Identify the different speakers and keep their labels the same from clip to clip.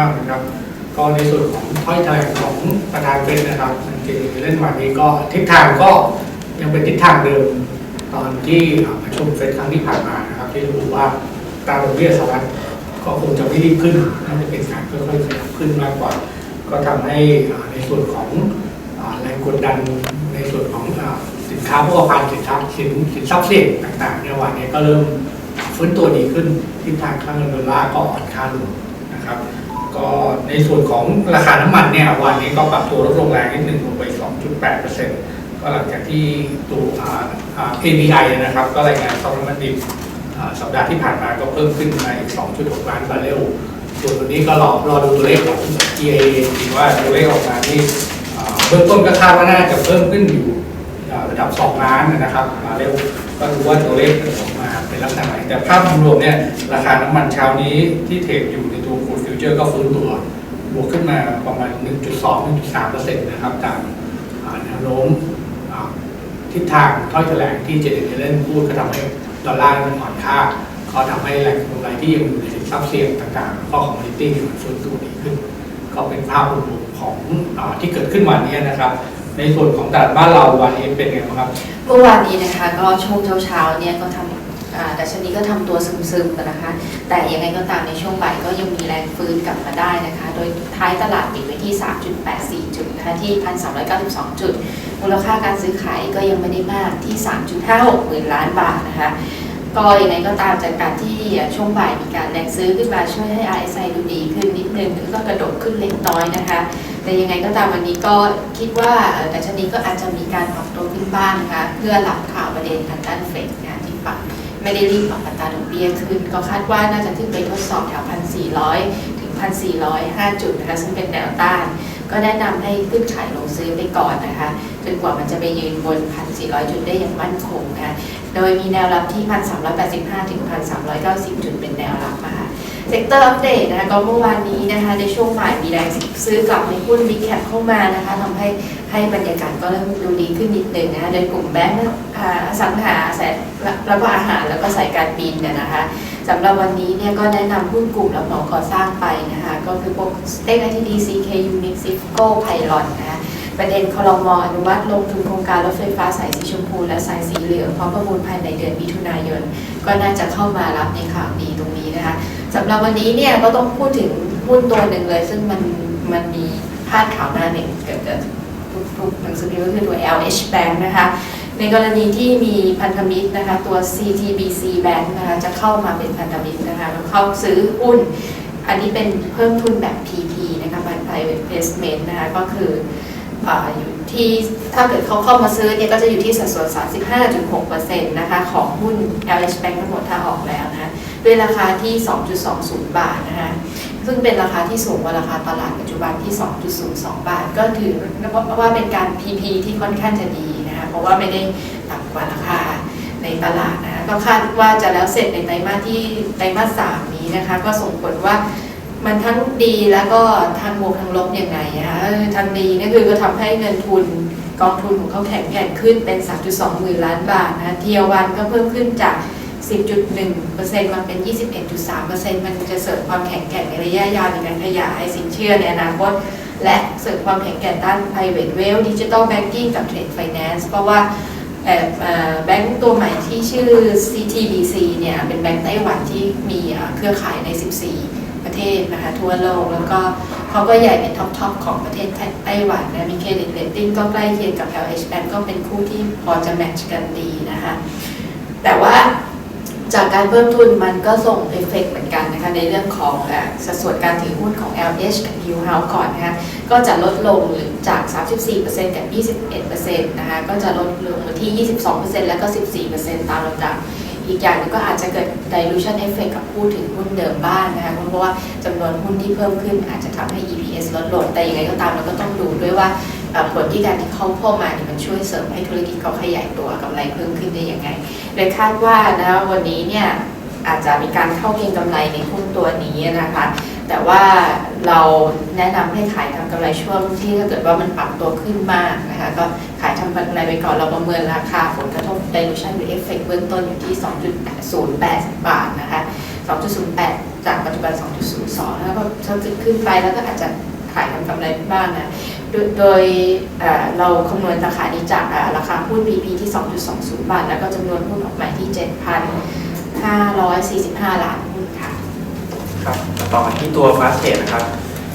Speaker 1: 9นะครับก็ในส่วนของถ้อยแถลงของประธานเป็นนะครับเจเล่นวันนี้ก็ทิศทางก็ยังเป็นทิศทางเดิมตอนที่ประชุมเฟดครั้งที่ผ่านมานะครับ ที่ระบุว่าตราดอกเบี้ยสหรัฐก็คงจะไม่รีบขึ้นน่าจะเป็นการค่อยๆขยับขึ้นมากกว่า ก็ทำให้ในส่วนของแรงกดดันในส่วนของสินค้าโภคภัณฑ์สินทรัพย์สินสินทรัพย์เสี่ยงต่างๆ ในวันนี้ก็เริ่มฟื้นตัวดีขึ้นทิศทางค่าเงินดอลลาร์ก็อ่อนค่าลงนะครับ ก็ในส่วนของราคาน้ำมันเนี่ยวันนี้ก็ปรับตัวลดลงแรงนิดหนึ่งลงไป 2.8%ก็หลังจากที่ตัว ABI นะครับ ก็รายงานสอกน้ำมันดิบสัปดาห์ที่ผ่านมาก็เพิ่มขึ้นมาอีก 2.6 ล้านบาร์เรลส่วนตัวนี้ก็รอรอดูตัวเลขของ EIA ว่าตัวเลขออกมานี่เบื้องต้นก็คาดว่าน่าจะเพิ่มขึ้นอยู่ ระดับ 2 ล้านนะครับมาเร็วก็ดูว่าตัวเลขจะออกมาเป็นลักษณะไหนแต่ภาพรวมเนี่ยราคาน้ำมันเช้านี้ที่เทรดอยู่ในตัวคูดฟิวเจอร์ก็ฟื้นตัวบวกขึ้นมาประมาณ 1.2-1.3%นะครับตามอ่าแนวโน้มทิศทางถ้อยแถลงที่เจเนเรนพูดก็ทำให้ดอลลาร์มันอ่อนค่าก็ทำให้แหล่งกำไรที่ยังอยู่ในสินทรัพย์เสี่ยงต่างๆก็คอมมูนิตี้มันฟื้นตัวดีขึ้น ก็เป็นภาพรวมของอที่เกิดขึ้นวันนี้นะครับ ในส่วนของตลาดบ้านเราวันนี้เป็นไงบ้างครับ
Speaker 2: เมื่อวานนี้นะคะก็ช่วงเช้าๆเนี่ยก็ทำอ่าดัชนีก็ทำตัวซึมๆกันนะคะ แต่ยังไงก็ตามในช่วงบ่ายก็ยังมีแรงฟื้นกลับมาได้นะคะ โดยท้ายตลาดปิดไว้ที่ 3.84 จุดนะคะที่ 1,392 จุด มูลค่าการซื้อขายก็ยังไม่ได้มากที่ 3.56หมื่นล้านบาทนะคะ ก็ยังไงก็ตามจากการที่ช่วงบ่ายมีการแรงซื้อขึ้นมาช่วยให้ RSI ดูดีขึ้นนิดนึงแล้วก็กระโดดขึ้นเล็กน้อยนะคะ แต่ยังไงก็ตามวันนี้ก็คิดว่าเอ่อดัชนีก็อาจจะมีการปรับตัวขึ้นบ้างนะคะเพื่อหลับข่าวประเด็นทางด้านเฟดนะคะที่ปรับไม่ได้รีบปรับอัตราดอกเบี้ยขึ้น ก็คาดว่าน่าจะขึ้นไปทดสอบแถว1,400 ถึง 1,405 จุดนะคะซึ่งเป็นแนวต้านก็แนะนำให้ขึ้นขายลงซื้อไปก่อนนะคะจนกว่ามันจะไปยืนบน 1,400 จุดได้อย่างมั่นคงนะคะโดยมีแนวรับที่ 1,385 ถึง 1,390 จุดเป็นแนวรับมาค่ะ เซกเตอร์อัปเดตนะคะก็เมื่อวานนี้นะคะในช่วงบ่ายมีแรงซื้อกลับในหุ้น Big Cap เข้ามานะคะทำให้ให้บรรยากาศก็เริ่มดูดีขึ้นนิดหนึ่งนะคะโดยกลุ่มแบงก์อ่าสังหาแสนแล้วก็อาหารแล้วก็สายการบินเนี่ยนะคะสำหรับวันนี้เนี่ยก็แนะนำหุ้นกลุ่มรับเหมาก่อสร้างไปนะคะก็คือพวก s t a k ITD CK Unit Sifco Pylon นนะคะประเด็นคลมอนุมัติลงทุนโครงการรถไฟฟ้าสายสีชมพู และสายสีเหลืองพร้อมประมูลภายในเดือนมิถุนายน ก็น่าจะเข้ามารับในข่าวดีตรงนี้นะคะ สำหรับวันนี้เนี่ยก็ต้องพูดถึงหุ้นตัวหนึ่งเลย ซึ่งมันมันมีพาดข่าวหน้าหนึ่งเกิดจากทุกๆหนังสือพิมพ์ก็คือตัว LH Bank นะคะในกรณีที่มีพันธมิตรนะคะตัว CTBC Bank นะคะจะเข้ามาเป็นพันธมิตรนะคะแล้วเข้าซื้อหุ้น อันนี้เป็นเพิ่มทุนแบบ PP นะคะ private placement นะคะก็คืออ่าอยู่ที่ถ้าเกิดเขาเข้ามาซื้อเนี่ยก็จะอยู่ที่สัดส่วน 35.6%นะคะของหุ้น LH Bank ทั้งหมดถ้าออกแล้วนะคะ ด้วยราคาที่ 2.20 บาทนะคะซึ่งเป็นราคาที่สูงกว่าราคาตลาดปัจจุบันที่ 2.02 บาท ก็ถือว่าเป็นการ PP ที่ค่อนข้างจะดีนะคะเพราะว่าไม่ได้ต่ำกว่าราคาในตลาดนะคะก็คาดว่าจะแล้วเสร็จในไตรมาสที่ไตรมาสสามนี้นะคะ ก็ส่งผลว่ามันทั้งดีแล้วก็ทางบวกทางลบยังไงนะคะเออทางดีนี่คือก็ทำให้เงินทุนกองทุนของเขาแข็งแกร่งขึ้นเป็น 3.2 หมื่นล้านบาทนะคะเทียวันก็เพิ่มขึ้นจาก 10.1 มาเป็น 21.3%มันจะเสริมความแข็งแกร่งในระยะยาวในการขยายสินเชื่อในอนาคต และเสริมความแข็งแกร่งด้าน private wealth digital banking กับ trade finance เพราะว่าแบงก์ตัวใหม่ที่ชื่อ CTBC เนี่ยเป็นแบงก์ไต้หวันที่มีเอ่อเครือข่ายใน 14 ประเทศนะคะทั่วโลก แล้วก็เขาก็ใหญ่เป็นท็อปทอปของประเทศไต้หวันนะมีเครดิตเรตติ้งก็ใกล้เคียงกับ LH Bank ก็เป็นคู่ที่พอจะแมทช์กันดีนะคะแต่ว่า จากการเพิ่มทุนมันก็ส่งเอฟเฟกต์เหมือนกันนะคะในเรื่องของอ่อสัดส่วนการถือหุ้นของ LH กับ Hill House ก่อนนะคะก็จะลดลงจาก 34%กับ 21%นะคะก็จะลดลงมาที่ 22%แล้วก็ 14%ตามลำดับอีกอย่างหนึงก็อาจจะเกิด dilution effect กับผู้ถือหุ้นเดิมบ้างนะคะเพราะว่าจำนวนหุ้นที่เพิ่มขึ้นอาจจะทำให้ EPS ลดลงแต่ยังไงก็ตามเราก็ต้องดูด้วยว่า ผลที่การที่เขาเข้ามาเนี่ยมันช่วยเสริมให้ธุรกิจเขาขยายตัวกำไรเพิ่มขึ้นได้ยังไงโดยคาดว่านะคะวันนี้เนี่ยอาจจะมีการเข้าเก็งกำไรในหุ้นตัวนี้นะคะ แต่ว่าเราแนะนำให้ขายทำกำไรช่วงที่ถ้าเกิดว่ามันปรับตัวขึ้นมากนะคะก็ขายทำกำไรไปก่อนเราประเมินราคาผลกระทบ dilution หรือ effect เบื้องต้นอยู่ที่ 2.08 บาทนะคะ 2.08 จากปัจจุบัน 2.02 แล้วก็ถ้าขึ้นไปแล้วก็อาจจะขายทำกำไรบ้างนะ โดยโดยเเราคำนวณราคานี้จากราคาหุ้น PP ที่ 2.20 บาท แล้วก็จำนวนหุ้นออกใหม่ที่ 7,545 ล้านหุ้นค่ะ
Speaker 3: ครับต่อมาที่ตัว Fast Trade นะครับ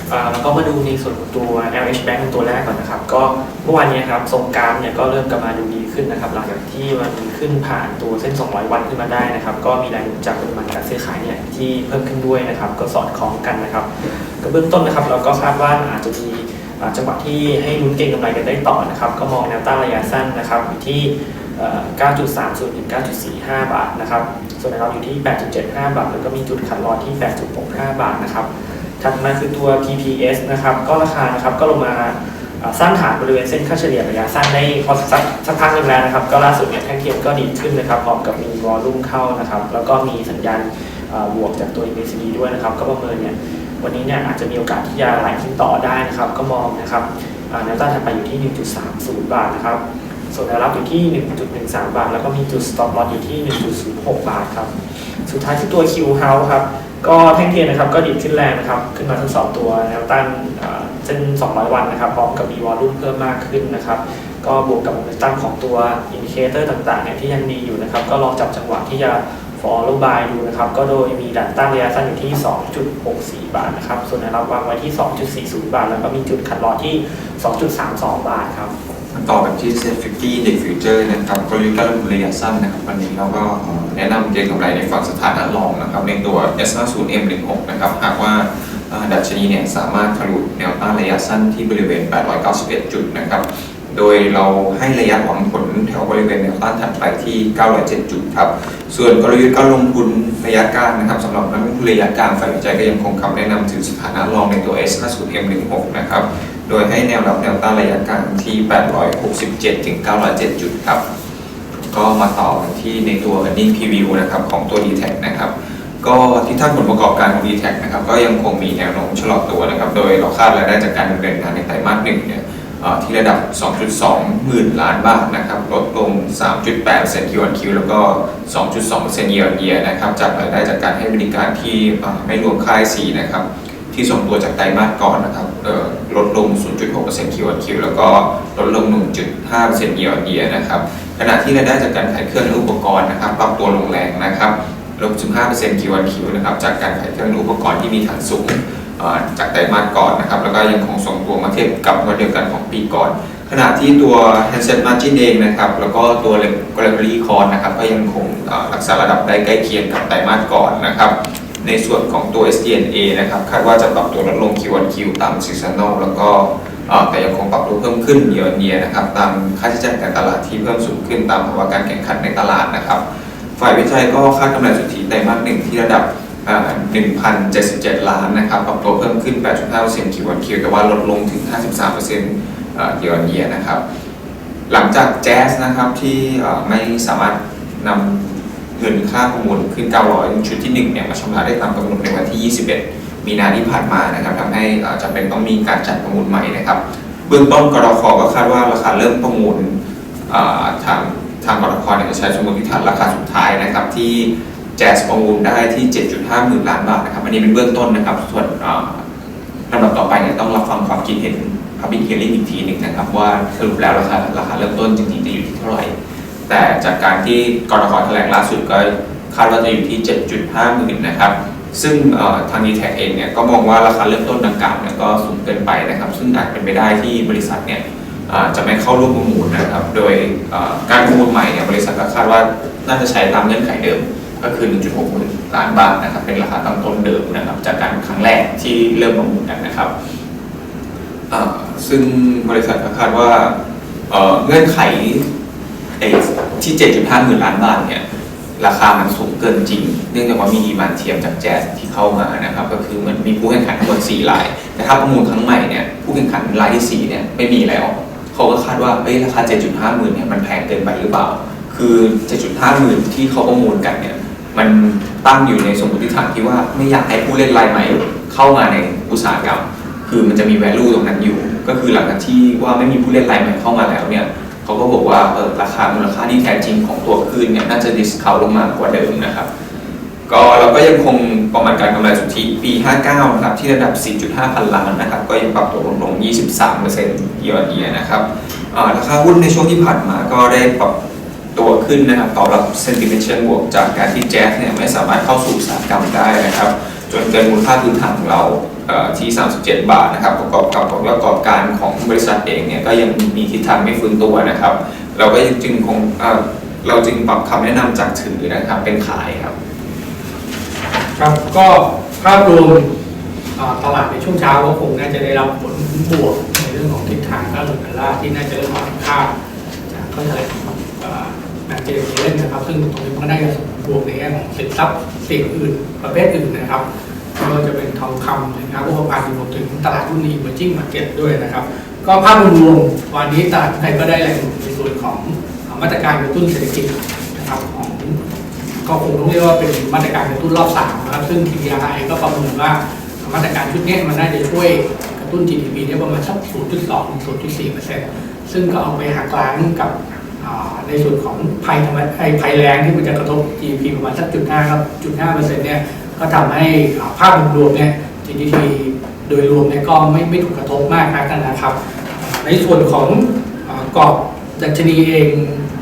Speaker 3: เอ่อแล้วก็มาดูในส่วนของตัว LH Bank ตัวแรกก่อนนะครับ ก็เมื่อวานนี้ครับทรงกรารเนี่ยก็เริ่มกลับมาดูดีขึ้นนะครับ หลังจากที่มันขึ้นผ่านตัวเส้น 200 วันขึ้นมาได้นะครับ ก็มีแรงหนุนจากปริมาณการซื้อขายเนี่ยที่เพิ่มขึ้นด้วยนะครับ ก็สอดคล้องกันนะครับก็เบื้องต้นนะครับ เราก็คาดว่าอาจจะมี จังหวะที่ให้ลุ้นเก็งกำไรกันได้ต่อนะครับ ก็มองแนวต้านระยะสั้นนะครับอยู่ที่ 9.30ถึง9.45 บาทนะครับ ส่วนแนวรับอยู่ที่ 8.75 บาท แล้วก็มีจุดขัดลอที่ 8.65 บาทนะครับ ถัดมาคือตัว PPS นะครับ ก็ราคานะครับก็ลงมาสร้างฐานบริเวณเส้นค่าเฉลี่ยระยะสั้นได้พอสักสักพักหนึ่งแล้วนะครับ ก็ล่าสุดเนี่ยแท่งเทียมก็ดีขึ้นนะครับพร้อมกับมีวอลลุ่มเข้านะครับ แล้วก็มีสัญญาณบวกจากตัว MACD ด้วยนะครับ ก็ประเมินเนี่ย วันนี้เนี่ยอาจจะมีโอกาสที่จะไหลขึ้นต่อได้นะครับ ก็มองนะครับแนวต้านถัดไปอยู่ที่ 1.30 บาทนะครับส่วนแนวรับอยู่ที่ 1.13 บาท แล้วก็มีจุด stop loss อยู่ที่ 1.06 บาทครับ สุดท้ายที่ตัว Q House ครับ ก็แท่งเทียนนะครับ ก็ดีดขึ้นแรงนะครับ ขึ้นมาทั้งสองตัวแนวต้านเอ่อเส้น 200 วันนะครับ พร้อมกับมีวอลลุ่มเพิ่มมากขึ้นนะครับ ก็บวกกับโมเมนตัมของตัวอินดิเคเตอร์ต่างๆเนี่ยที่ยังดีอยู่นะครับ ก็ลองจับจังหวะที่จะ follow buy ดูนะครับ ก็โดยมีดันต้านระยะสั้นอยู่ที่ 2.64 บาทนะครับ ส่วนแนวรับวางไว้ที่ 2.40 บาท แล้วก็มีจุดขัดลอที่ 2.32 บาทครับ
Speaker 4: ต่อกันที่ Set 50 Index Future นะครับกลยุทธ์การลงทุนระยะสั้นนะครับ วันนี้เราก็แนะนำเก็งกำไรในฝั่งสถานะรองนะครับ ในตัว S50M16 นะครับ หากว่าดัชนีเนี่ยสามารถทะลุแนวต้านระยะสั้นที่บริเวณ 891 จุดนะครับ โดยเราให้ระยะหวังผลแถวบริเวณแนวต้านถัดไปที่ 907 จุดครับ ส่วนกลยุทธ์การลงทุนระยะกลางนะครับสำหรับนักลงทุนระยะกลางฝ่ายวิจัยก็ยังคงคำแนะนำถึงสถานะรองในตัว S50M16 นะครับ โดยให้แนวรับแนวต้านระยะกลางที่ 867 ถึง 907 จุดครับ ก็มาต่อกันที่ในตัว earning preview นะครับของตัว d t แทนะครับก็ทิศทางผลประกอบการของ d t แทนะครับก็ยังคงมีแนวโน้มชะลอตัวนะครับ โดยเราคาดรายได้จากการดำเนินงานในไตรมาสหนึ่งเนี่ย ที่ระดับ 2.2 หมื่นล้านบาทนะครับ ลดลง 3.8% Q on Q แล้วก็ 2.2% Year on Year นะครับ จากรายได้จากการให้บริการที่ไม่รวมค่ายสีนะครับ ที่ส่งตัวจากไตรมาสก่อนนะครับเอ่อลดลง 0.6% Q on Q แล้วก็ลดลง 1.5% Year on Year นะครับ ขณะที่รายได้จากการขายเครื่องและอุปกรณ์นะครับ ปรับตัวลงแรงนะครับ ลบ 15% Q on Q นคิวนะครับ จากการขายเครื่องและอุปกรณ์ที่มีฐานสูง จากไตรมาสก่อนนะครับ แล้วก็ยังคงทรงตัวมาเทียบกับวันเดียวกันของปีก่อน ขณะที่ตัว handset margin เองนะครับ แล้วก็ตัว regulatory cost นะครับ ก็ยังคงรักษาระดับได้ใกล้เคียงกับไตรมาสก่อนนะครับ ในส่วนของตัว SDNA นะครับ คาดว่าจะปรับตัวลดลง Q on Q ตาม seasonal แล้วก็แต่ยังคงปรับตัวเพิ่มขึ้น year on year นะครับตามค่าใช้จ่ายการตลาดที่เพิ่มสูงขึ้นตามภาวะการแข่งขันในตลาดนะครับ ฝ่ายวิจัยก็คาดกำไรสุทธิไตรมาสหนึ่งที่ระดับ 1,077 ล้านนะครับปรับตัวเพิ่มขึ้น 8.5% Q on Q แต่ว่าลดลงถึง 53%เอ่อ year on year นะครับ หลังจากแจ๊สนะครับที่ไม่สามารถนำเงินค่าประมูลขึ้น 900 ชุดที่ 1 เนี่ย มาชำระได้ตามกำหนดในวันที่ 21 มีนาที่ผ่านมานะครับทำให้จำเป็นต้องมีการจัดประมูลใหม่นะครับ เบื้องต้นกรคก็คาดว่าราคาเริ่มประมูลทางทางกรคเนี่ยจะใช้สมมติฐานราคาสุดท้ายนะครับที่ แจ๊สประมูลได้ที่ 7.5หมื่นล้านบาทนะครับ อันนี้เป็นเบื้องต้นนะครับ ส่วนลำดับต่อไปเนี่ยต้องรับฟังความคิดเห็น Public Hearing อีกทีหนึ่งนะครับ ว่าสรุปแล้วราคาราคาเริ่มต้นจริงๆจะอยู่ที่เท่าไหร่ แต่จากการที่กรคแถลงล่าสุดก็คาดว่าจะอยู่ที่ 7.5หมื่นนะครับซึ่งทาง d t แท็เองเนี่ยก็มองว่าราคาเริ่มต้นดังกล่าวเนี่ยก็สูงเกินไปนะครับ ซึ่งอาจเป็นไปได้ที่บริษัทเนี่ยจะไม่เข้าร่วมประมูลนะครับ โดยการประมูลใหม่เนี่ยบริษัทก็คาดว่าน่าจะใช้ตามเงื่อนไขเดิม ก็คือ 1.6หมื่นล้านบาทนะครับ เป็นราคาตั้งต้นเดิมนะครับ จากการครั้งแรกที่เริ่มประมูลกันนะครับ ซึ่งบริษัทคาดว่าเงื่อนไขที่ 7.5หมื่นล้านบาทเนี่ยราคามันสูงเกินจริง เนื่องจากว่ามีดีมานเทียมจากแจ๊สที่เข้ามานะครับ ก็คือเหมือนมีผู้แข่งขันทั้งหมด4ราย แต่ถ้าประมูลครั้งใหม่เนี่ยผู้แข่งขันรายที่4เนี่ยไม่มีแล้ว เขาก็คาดว่าเอ้ยราคา 7.5หมื่นเนี่ยมันแพงเกินไปหรือเปล่า คือ 7.5หมื่นที่เขาประมูลกันเนี่ย มันตั้งอยู่ในสมมติฐานที่ว่าไม่อยากให้ผู้เล่นรายใหม่ เข้ามาในอุตสาหกรรม คือมันจะมี value ตรงนั้นอยู่ ก็คือหลังจากที่ว่าไม่มีผู้เล่นรายใหม่เข้ามาแล้วเนี่ยเขาก็บอกว่าเออราคามูลค่าที่แท้จริงของตัวคลื่นเนี่ยน่าจะ discount ลงมากว่าเดิมนะครับก็เราก็ยังคงประมาณการกำไรสุทธิปี 59 นะครับที่ระดับ 4.5 พันล้านนะครับก็ยังปรับตัวลดลง 23%เยียร์เยียนะครับราคาหุ้นในช่วงที่ผ่านมาก็ได้ปรับ ตัวขึ้นนะครับตอบรับ sentiment เชิงบวกจากการที่แจ๊สเนี่ยไม่สามารถเข้าสู่อุตสาหกรรมได้นะครับ จนเกินมูลค่าพื้นฐานของเราที่ 37 บาทนะครับประกอบกับผลประกอบการของบริษัทเองเนี่ยก็ยังมีทิศทางไม่ฟื้นตัวนะครับ เราก็จึงคงเอ่อเราจึงปรับคำแนะนำจากถือนะครับเป็นขายครับ
Speaker 1: ครับก็ภาพรวมตลาดในช่วงเช้าก็คงน่าจะได้รับผลบวกในเรื่องของทิศทางค่าเงินลลาร์ที่น่าจะเริ่มอ่อนค่าจากข้อแถลง ของอ่านางเจนเล่นนะครับ ซึ่งตรงนี้มันก็น่าจะส่งบวกในแง่ของสินทรัพย์สิ่งอื่นประเภทอื่นนะครับไม่ว่าจะเป็นทองคำนะครับพวกพันรวมถึงตลาดหุ้น emerging market ด้วยนะครับ ก็ภาพรวมวันนี้ตลาดไทยก็ได้แรงหนุนในส่วนของมาตรการกระตุ้นเศรษฐกิจนะครับของก็คงต้องเรียกว่าเป็นมาตรการกระตุ้นรอบสามนะครับ ซึ่ง TPI ก็ประเมินว่ามาตรการชุดนี้มันน่าจะช่วยกระตุ้น GDP ได้ประมาณสัก 0.2-0.4%ซึ่งก็เอาไปหักล้างกับ ในส่วนของภัยธรรมภัยแรงที่มันจะกระทบ GDP ประมาณสัก0.5ครับ0.5เนี่ยก็ทำให้ภาพรวมเนี่ย GDP โดยรวมเนี่ยก็ไม่ไม่ถูกกระทบมากนักนะครับ ในส่วนของอกรอบดัชนีเอง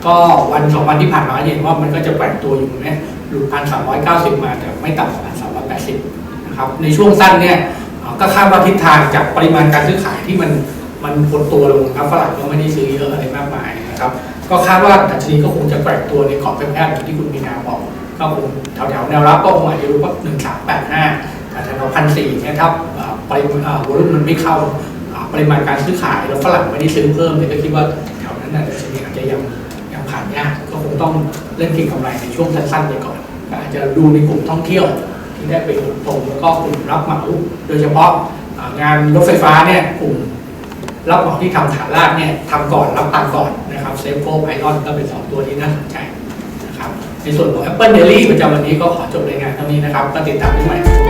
Speaker 1: ก็วันสองวันที่ผ่านมาเห็นว่ามันก็จะแกว่งตัวอยู่นี่ยหลุดพันสามร้อยเก้าสิบมาแต่ไม่ต่ำกว่าพันสามร้อยแปดสิบนะครับในช่วงสั้นเนี่ยก็คาดว่าทิศทางจากปริมาณการซื้อขายที่มันมันหดตัวลงครับฝรั่งก็ไม่ได้ซื้อเยอะอะไรมากมายนะครับ ก็คาดว่าดัชนีก็คงจะแกว่งตัวในกรอบแคบๆอย่างที่คุณมีนาบอกก็คงแถวๆแนวรับก็คงอาจจะรู้ว่าหนึ่งสามแปดห้าแต่แถวพันสี่เนี่ยถ้าปริมาณวอลุ่มมันไม่เข้าปริมาณการซื้อขายแล้วฝรั่งไม่ได้ซื้อเพิ่มเนี่ยก็คิดว่าแถวนั้นน่ะดัชนีอาจจะยังยังผ่านยากก็คงต้องเล่นเก็งกำไรในช่วงสั้นๆไปก่อนอาจจะดูในกลุ่มท่องเที่ยวที่ได้ไปลงตรงแล้วก็กลุ่มรับเหมาโดยเฉพาะงานรถไฟฟ้าเนี่ยกลุ่ม รับเหมาที่ทำฐานรากเนี่ยทำก่อนรับตังก่อนนะครับเซฟโฟไพลอนก็เป็นสองตัวที่น่าสนใจนะครับในส่วนของ Apple Daily ประจำวันนี้ก็ขอจบรายงานเท่านี้นะครับก็ติดตามได้ใหม่พรุ่งนี้ครับ